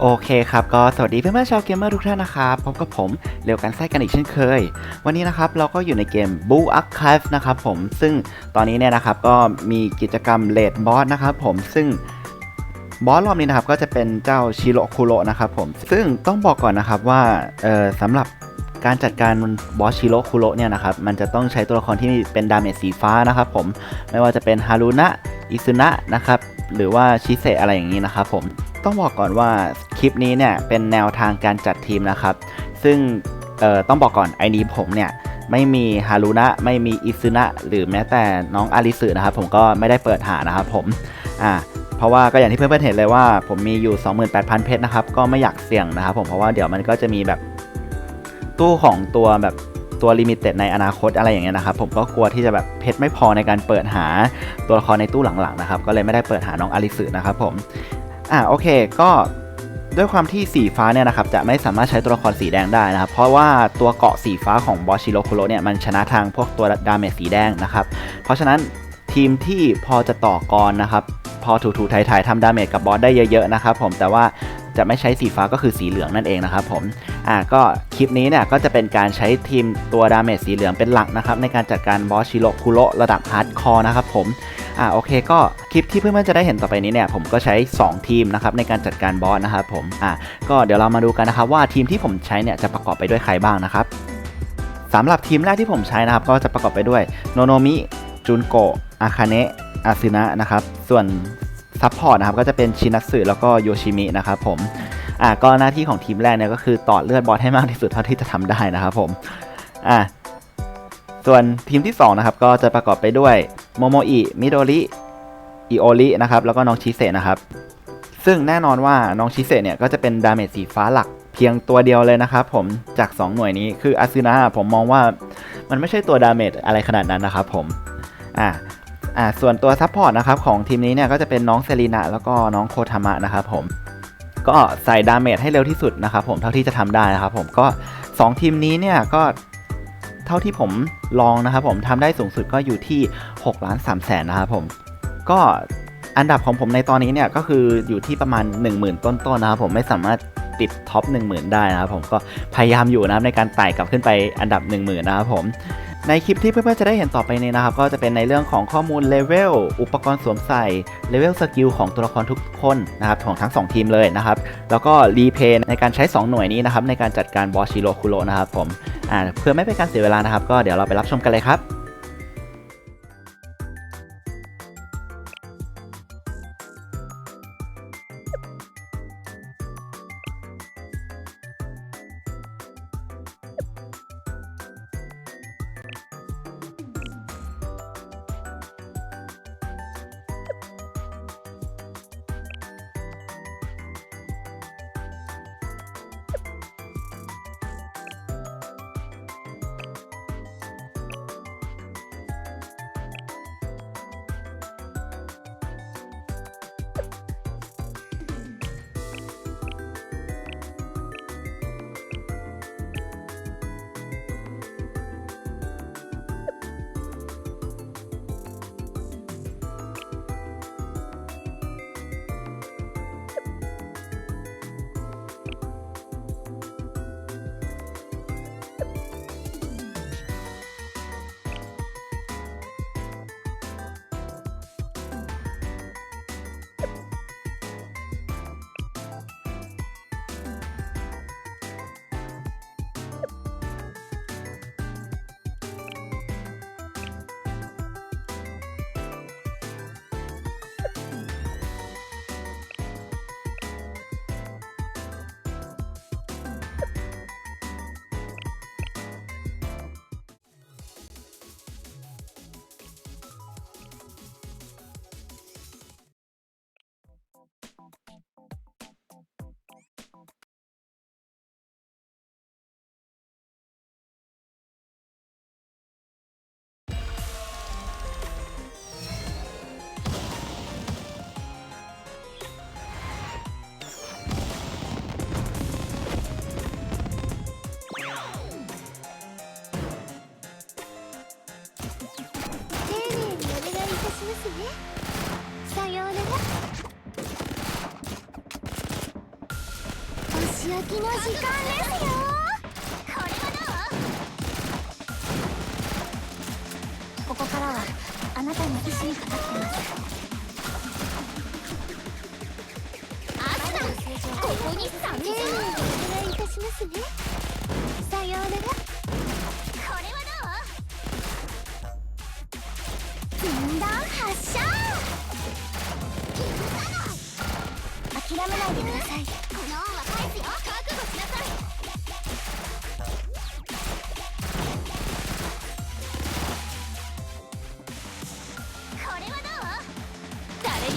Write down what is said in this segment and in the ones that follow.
โอเคครับ ก็สวัสดีเพื่อนๆชาวเกมเมอร์ทุกท่านนะครับพบกับผมเร็วกันไส้กันอีกเช่นเคย วันนี้นะครับเราก็อยู่ในเกม Boo Archive นะครับผมซึ่งตอนนี้เนี่ยนะครับก็มีกิจกรรมเลดบอสนะครับผมซึ่งบอสรอบนี้นะครับก็จะเป็นเจ้าชิโรคุโรนะครับผมซึ่งต้องบอกก่อนนะครับว่าสำหรับการจัดการบอสชิโรคุโรเนี่ยนะครับมันจะต้องใช้ตัวละครที่เป็นดาเมจสีฟ้านะครับผมไม่ว่าจะเป็นฮารุนะอิซุนะนะครับหรือว่าชิเซะอะไรอย่างนี้นะครับผม ต้องบอกก่อนว่าคลิปนี้เนี่ยเป็นแนวทางการจัดทีมนะครับ ซึ่งต้องบอกก่อนไอดีผมเนี่ยไม่มีฮารุนะไม่มีอิซึนะหรือแม้แต่น้องอาริสึนะครับผมก็ไม่ได้เปิดหานะครับผมอ่าเพราะว่าก็อย่างที่เพื่อนๆเห็นเลยว่า ผมมีอยู่ 28,000 เพชรนะครับก็ไม่อยากเสี่ยงนะครับผมเพราะว่าเดี๋ยวมันก็จะมีแบบตู้ของตัวแบบตัวลิมิเต็ดในอนาคตอะไรอย่างเงี้ยนะครับ ผมก็กลัวที่จะแบบเพชรไม่พอในการเปิดหาตัวละครในตู้หลังๆนะครับ ก็เลยไม่ได้เปิดหาน้องอาริสึนะครับผม อ่าโอเคก็ด้วยความที่สีฟ้าเนี่ยนะครับจะไม่สามารถใช้ตัวละครสีแดงได้นะครับ เพราะว่าตัวเกาะสีฟ้าของบอสชิโรคุโรเนี่ยมันชนะทางพวกตัวดาเมจสีแดงนะครับ เพราะฉะนั้นทีมที่พอจะต่อกรนะครับ พอถูๆไถ่ายๆทำดาเมจกับบอสได้เยอะๆนะครับผมแต่ว่าจะไม่ใช้สีฟ้าก็คือสีเหลืองนั่นเองนะครับผม อ่าก็คลิปนี้เนี่ยก็จะเป็นการใช้ทีมตัวดาเมจสีเหลืองเป็นหลักนะครับในการจัดการบอสชิโรคุโรระดับฮาร์ดคอร์นะครับผม อ่าโอเคก็คลิปที่เพื่อนๆจะได้เห็นต่อไปนี้เนี่ยผมก็ใช้ 2 ทีมนะครับในการจัดการบอสนะครับผมอ่าก็เดี๋ยวเรามาดูกันนะครับว่าทีมที่ผมใช้เนี่ยจะประกอบไปด้วยใครบ้างนะครับสำหรับทีมแรกที่ผมใช้นะครับก็จะประกอบไปด้วยโนโนมิจุนโกะอาคาเนะอาซึนะนะครับส่วนซัพพอร์ตนะครับก็จะเป็นชินัสึแล้วก็โยชิมินะครับผมอ่าก็หน้าที่ของทีมแรกเนี่ยก็คือต่อเลือดบอสให้มากที่สุดเท่าที่จะทำได้นะครับผมอ่าส่วนทีมที่2นะครับก็จะประกอบไปด้วย โมโมอิ มิโดริ อิโอรินะครับ แล้วก็น้องชิเซะนะครับ ซึ่งแน่นอนว่าน้องชิเซะเนี่ยก็จะเป็นดาเมจสีฟ้าหลักเพียงตัวเดียวเลยนะครับผมจาก 2 หน่วยนี้คืออาซึนะผมมองว่ามันไม่ใช่ตัวดาเมจอะไรขนาดนั้นนะครับผมอ่าอ่าส่วนตัวซัพพอร์ตนะครับของทีมนี้เนี่ยก็จะเป็นน้องเซรีนาแล้วก็น้องโคทามะนะครับผมก็ใส่ดาเมจให้เร็วที่สุดนะครับผมเท่าที่จะทำได้นะครับผมก็ 2 ทีมนี้เนี่ยก็เท่าที่ผมลองนะครับผมทำได้สูงสุดก็อยู่ที่ 6ล้าน3แสนนะครับผม ก็อันดับของผมในตอนนี้เนี่ยก็คืออยู่ที่ประมาณ 10,000 ต้นๆนะครับผมไม่สามารถติดท็อป10,000 ได้นะครับผมก็พยายามอยู่นะครับในการไต่กลับขึ้นไปอันดับ 10,000 นะครับผมในคลิปที่เพื่อนๆจะได้เห็นต่อไปนี้นะครับ ก็จะเป็นในเรื่องของข้อมูลเลเวลอุปกรณ์สวมใส่เลเวลสกิลของตัวละครทุกคนนะครับของทั้ง 2 ทีมเลยนะครับ แล้วก็รีเพย์ในการใช้ 2 หน่วยนี้นะครับในการจัดการบอสชิโรคุโรนะครับผมเพื่อไม่เป็นการเสียเวลานะครับ ก็เดี๋ยวเราไปรับชมกันเลยครับ 仕置きの時間ですよこれはどうここからはあなたの意志にかかってます。アスナここに参入。お願いいたしますね。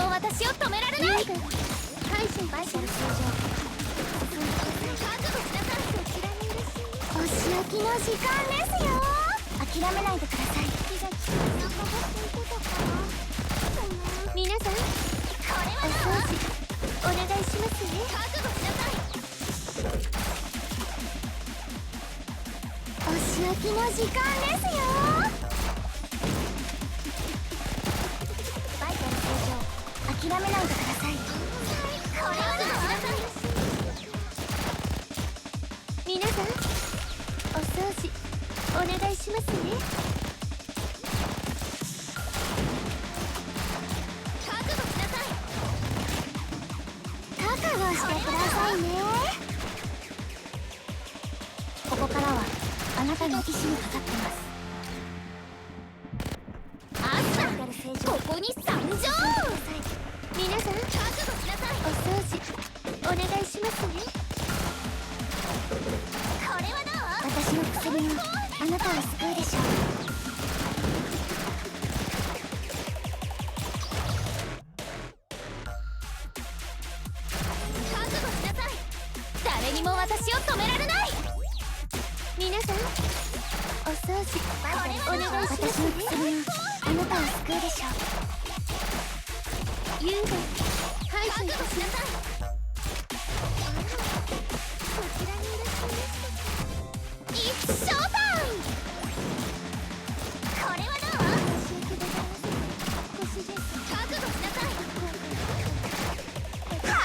も私を止められない。はい心配する通常覚悟しなさいこちらにいらっしゃいお仕置きの時間ですよ。諦めないでください。皆さんお掃除お願いしますね。お仕置きの時間ですよ。お願いしますね。覚悟しなさい覚悟してくださいね。ここからはあなたの意志にかかってます。ここに掃除お願いします私の薬があなたを救うでしょう幽霊はい覚悟しなさいこちらにいらっしゃいました It's showtime! これはどう覚悟しなさいはあ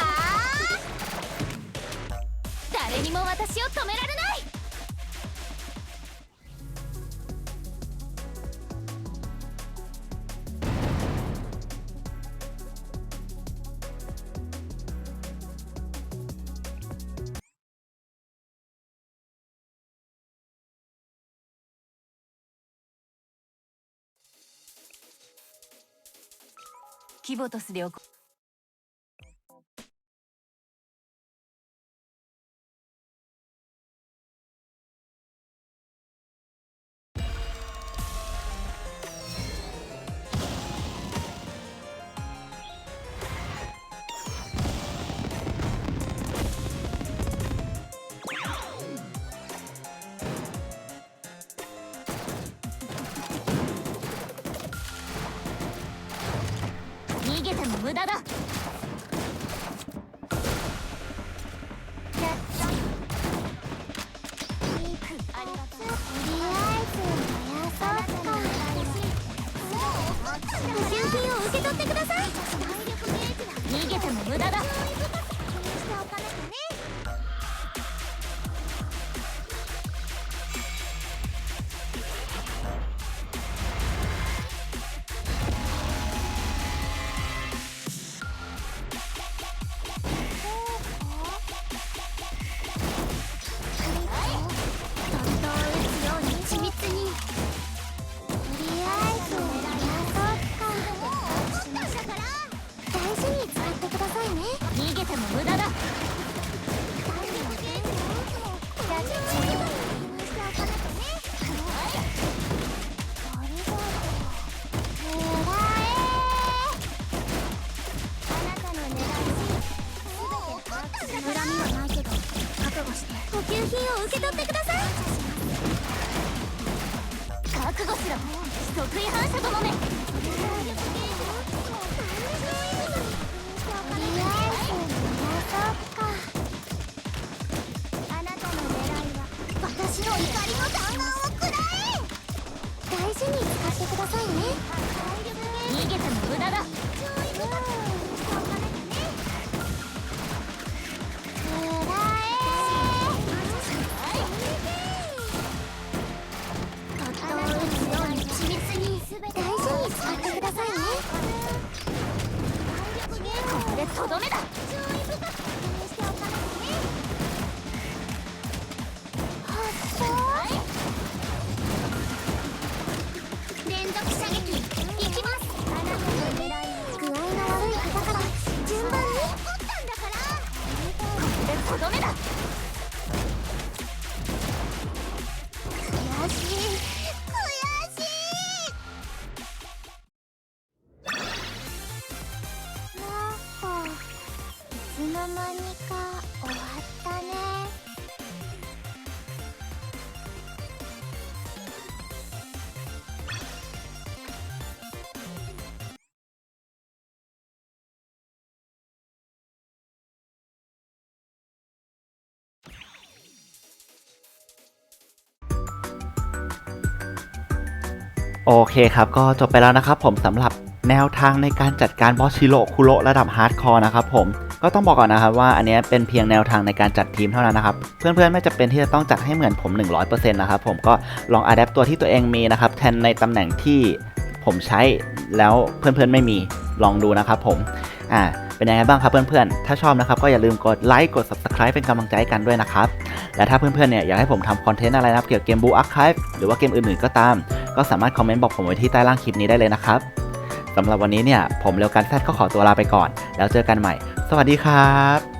誰にも私を止められキボトスで行逃補給品を受け取ってください。逃げても無駄だ大事に使ってくださいね。逃げても無駄だ 공덕상의 โอเคครับก็จบไปแล้วนะครับผมสำหรับแนวทางในการจัดการบอสชิโรคุโรระดับฮาร์ดคอร์นะครับผมก็ต้องบอกก่อนนะครับว่าอันนี้เป็นเพียงแนวทางในการจัดทีมเท่านั้นนะครับ เพื่อนๆไม่จำเป็นที่จะต้องจัดให้เหมือนผม 100%นะครับผมก็ลองอัดแอปตัวที่ตัวเองมีนะครับแทนในตำแหน่งที่ผมใช้แล้วเพื่อนๆไม่มีลองดูนะครับผมอ่าเป็นยังไงบ้างครับเพื่อนๆ ถ้าชอบนะครับก็อย่าลืมกดไลค์กด subscribe เป็นกำลังใจให้กันด้วยนะครับ และถ้าเพื่อนๆเนี่ยอยากให้ผมทำคอนเทนต์อะไรนะครับเกี่ยวกับเกมบูอาร์คายหรือว่าเกมอื่นๆก็ตาม ก็สามารถคอมเมนต์บอกผมไว้ที่ใต้ล่างคลิปนี้ได้เลยนะครับสำหรับวันนี้เนี่ยผมเร็วการแซดก็ขอตัวลาไปก่อน แล้วเจอกันใหม่ สวัสดีครับ